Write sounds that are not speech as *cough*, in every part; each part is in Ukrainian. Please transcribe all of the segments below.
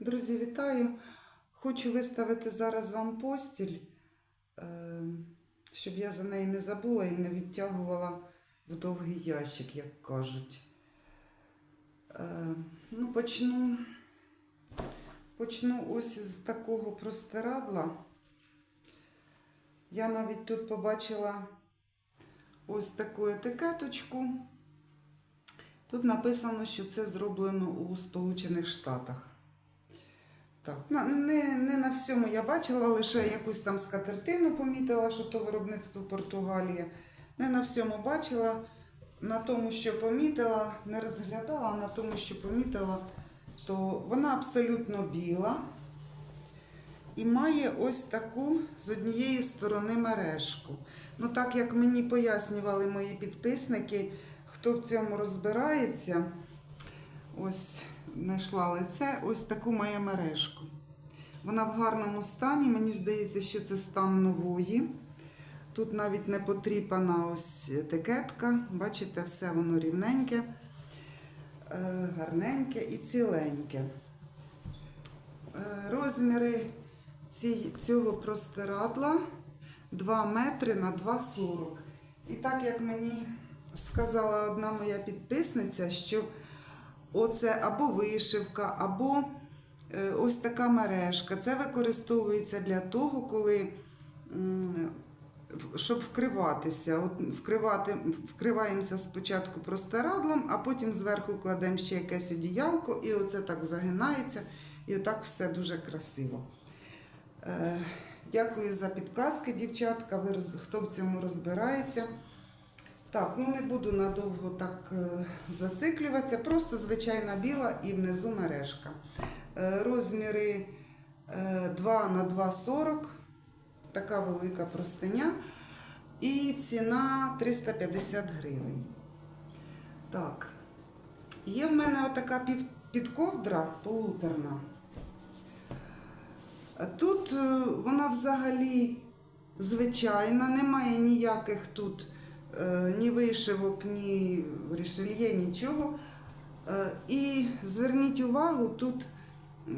Друзі, вітаю! Хочу виставити зараз вам постіль, е, щоб я за неї не забула і не відтягувала в довгий ящик, як кажуть. Е, Ну, почну, почну ось з такого простирадла. Я навіть тут побачила ось таку етикеточку. Тут написано, що це зроблено у Сполучених Штатах. Так, не, не на всьому я бачила, лише якусь там скатертину помітила, що то виробництво Португалії. Не на всьому бачила. На тому, що помітила, не розглядала, на тому, що помітила, то вона абсолютно біла і має ось таку з однієї сторони мережку. Ну, так як мені пояснювали мої підписники, хто в цьому розбирається, ось знайшла лице, ось таку має мережку. Вона в гарному стані, мені здається, що це стан нової. Тут навіть не потріпана ось етикетка. Бачите, все воно рівненьке, е, гарненьке і ціленьке. Е, Розміри цього простирадла 2 метри на 2,40. І так як мені сказала одна моя підписниця, що оце або вишивка, або е, ось така мережка. Це використовується для того, коли щоб вкриватися. От вкривати, вкриваємося спочатку простирадлом, а потім зверху кладемо ще якесь одіялко, і оце так загинається, і отак все дуже красиво. Е, Дякую за підказки, дівчатка. Ви хто в цьому розбирається. Так, ну не буду надовго так е, зациклюватися. Просто звичайна біла і внизу мережка. Е, розміри е, 2 на 2,40. Така велика простиня. І ціна 350 гривень. Так. Є в мене отака підковдра полуторна. Тут е, вона взагалі звичайна, немає ніяких тут е, ні вишивок, ні рішельє, нічого. Е, І зверніть увагу, тут е,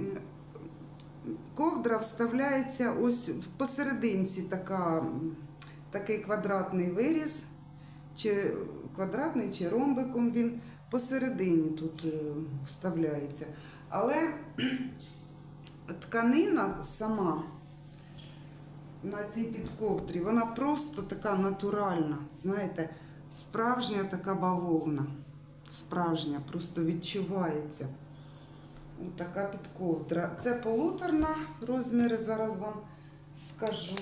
ковдра вставляється ось посерединці така, такий квадратний виріз, чи квадратний, чи ромбиком він посередині тут е, вставляється. Але *clears throat* тканина сама на цій підковдрі, вона просто така натуральна, знаєте, справжня така бавовна. Справжня, просто відчувається. Ось така підковдра. Це полуторна, розміри зараз вам скажу.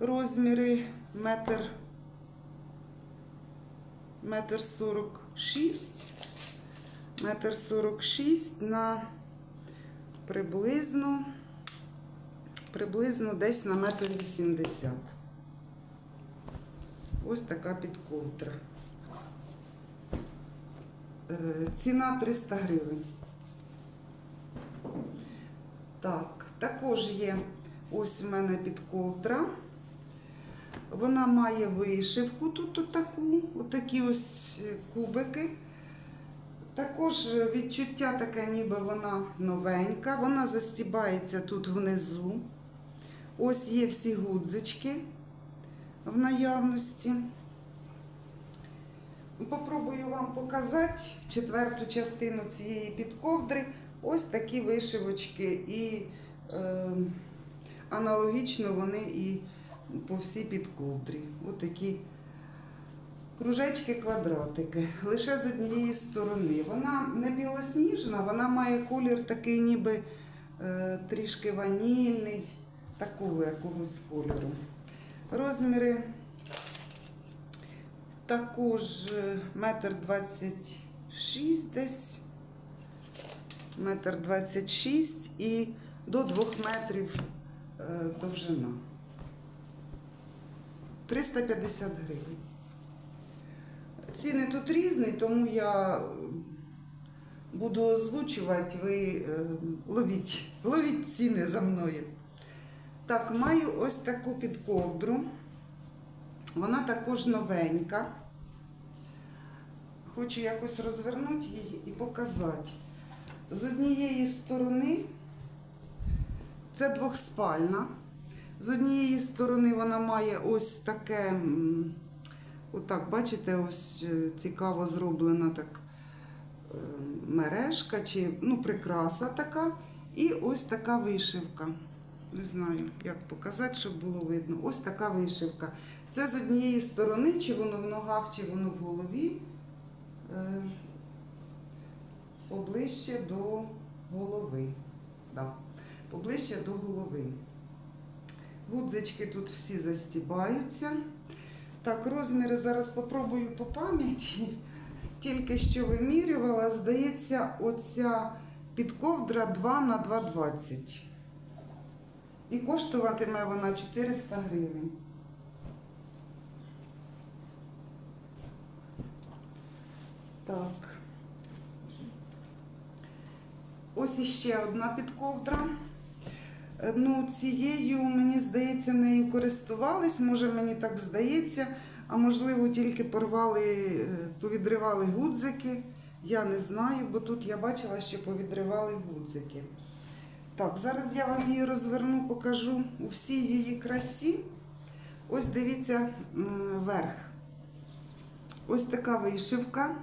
Розміри метр, метр сорок шість, метр сорок шість на приблизно, приблизно десь на метр вісімдесят. Ось така підковдра. Е, Ціна 300 гривень. Так, також є ось у мене підковдра. Вона має вишивку тут отаку, отакі ось кубики. Також відчуття таке, ніби вона новенька. Вона застібається тут внизу. Ось є всі гудзички в наявності. Попробую вам показати четверту частину цієї підковдри. Ось такі вишивочки, і е, аналогічно вони і по всій підковдрі. Ось такі кружечки, квадратики. Лише з однієї сторони. Вона не білосніжна, вона має колір такий, ніби е, трішки ванільний, такого якогось кольору. Розміри також е, метр двадцять шість десь, метр двадцять шість і до двох метрів е, довжина. 350 гривень. Ціни тут різні, тому я е, буду озвучувати, ви ловіть, ловіть ціни за мною. Так, маю ось таку підковдру. Вона також новенька. Хочу якось розвернути її і показати. З однієї сторони це двохспальна. З однієї сторони вона має ось таке, отак, бачите, ось е, цікаво зроблена так е, мережка чи ну, прикраса така. І ось така вишивка. Не знаю, як показати, щоб було видно. Ось така вишивка. Це з однієї сторони, чи воно в ногах, чи воно в голові. Е, Поближче до голови. Да. Поближче до голови. Гудзички тут всі застібаються. Так, розміри зараз попробую по пам'яті. *laughs* Тільки що вимірювала, здається, оця підковдра 2 на 2,20. І коштуватиме вона 400 гривень. Так. Ось іще одна підковдра. Е, Ну, цією, мені здається, нею користувались, може мені так здається, а можливо тільки порвали, е, повідривали гудзики. Я не знаю, бо тут я бачила, що повідривали гудзики. Так, зараз я вам її розверну, покажу у всій її красі. Ось дивіться верх. Ось така вишивка,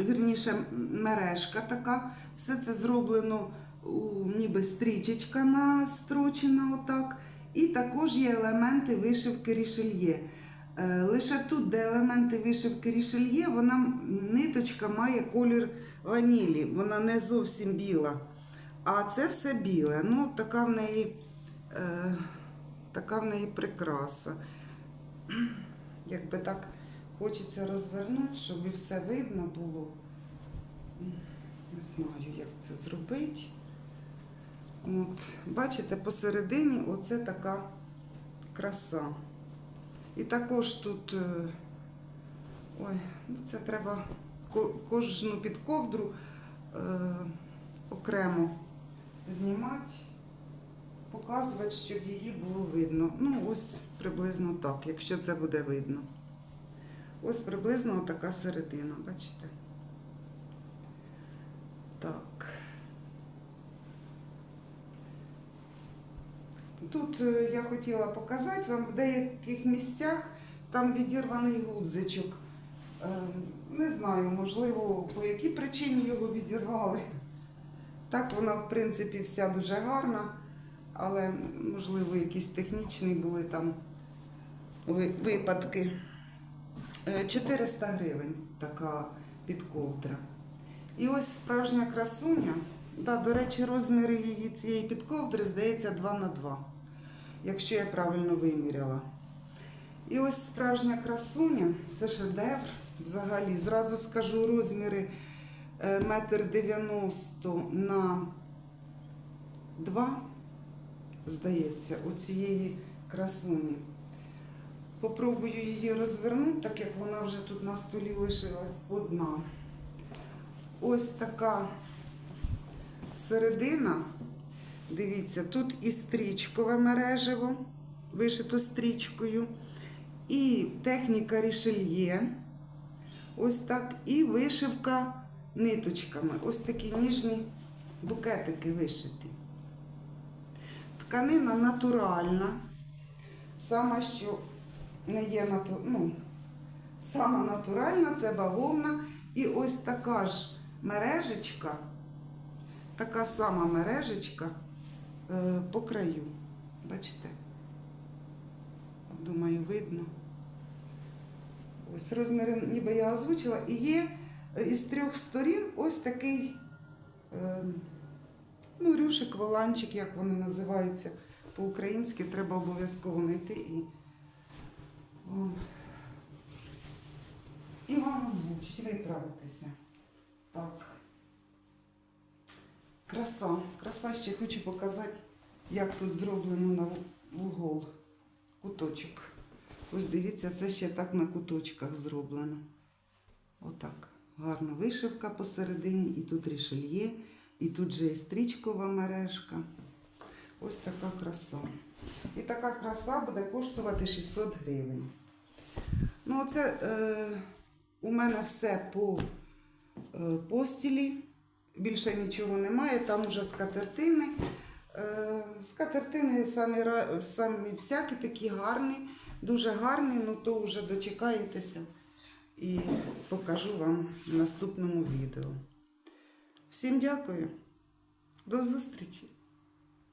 вірніше, мережка така. Все це зроблено ніби стрічечка настрочена отак. І також є елементи вишивки рішельє. Е, Лише тут, де елементи вишивки рішельє, вона ниточка має колір ванілі, вона не зовсім біла. А це все біле. Ну, така в неї, е, така в неї прикраса. *clears throat* Якби так хочеться розвернути, щоб і все видно було. Не знаю, як це зробити. От, бачите, посередині оце така краса. І також тут, е, ой, ну це треба ко- кожну підковдру е, окремо знімати, показувати, щоб її було видно. Ну, ось приблизно так, якщо це буде видно. Ось приблизно така середина, бачите? Так. Тут е, я хотіла показати вам в деяких місцях там відірваний гудзичок. Е, Не знаю, можливо, по якій причині його відірвали. Так вона, в принципі, вся дуже гарна, але, можливо, якісь технічні були там випадки. Е, 400 гривень така підковдра. І ось справжня красуня. Да, до речі, розміри її цієї підковдри, здається, 2 на 2, якщо я правильно виміряла. І ось справжня красуня, це шедевр взагалі. Зразу скажу розміри е, метр 90 на 2, здається, у цієї красуні. Попробую її розвернути, так як вона вже тут на столі лишилась одна. Ось така середина. Дивіться, тут і стрічкове мережево, вишито стрічкою, і техніка рішельє. Ось так, і вишивка ниточками. Ось такі ніжні букетики вишиті. Тканина натуральна. Сама, що не є нату... ну, сама натуральна, це бавовна. І ось така ж мережечка, така сама мережечка е, по краю. Бачите? Думаю, видно. Ось розміри, ніби я озвучила. І є із трьох сторін ось такий е, ну, рюшик, воланчик, як вони називаються по-українськи, треба обов'язково знайти і, і вам озвучить, виправитися. Так. Краса. Краса ще хочу показати, як тут зроблено на вугол куточок. Ось дивіться, це ще так на куточках зроблено. Отак. Гарна вишивка посередині, і тут рішельє, і тут же і стрічкова мережка. Ось така краса. І така краса буде коштувати 600 гривень. Ну, оце е, у мене все по е, постілі. більше нічого немає, там уже скатертини. Е, Скатертини самі, самі всякі такі гарні, дуже гарні, ну то вже дочекаєтеся і покажу вам в наступному відео. Всім дякую. До зустрічі!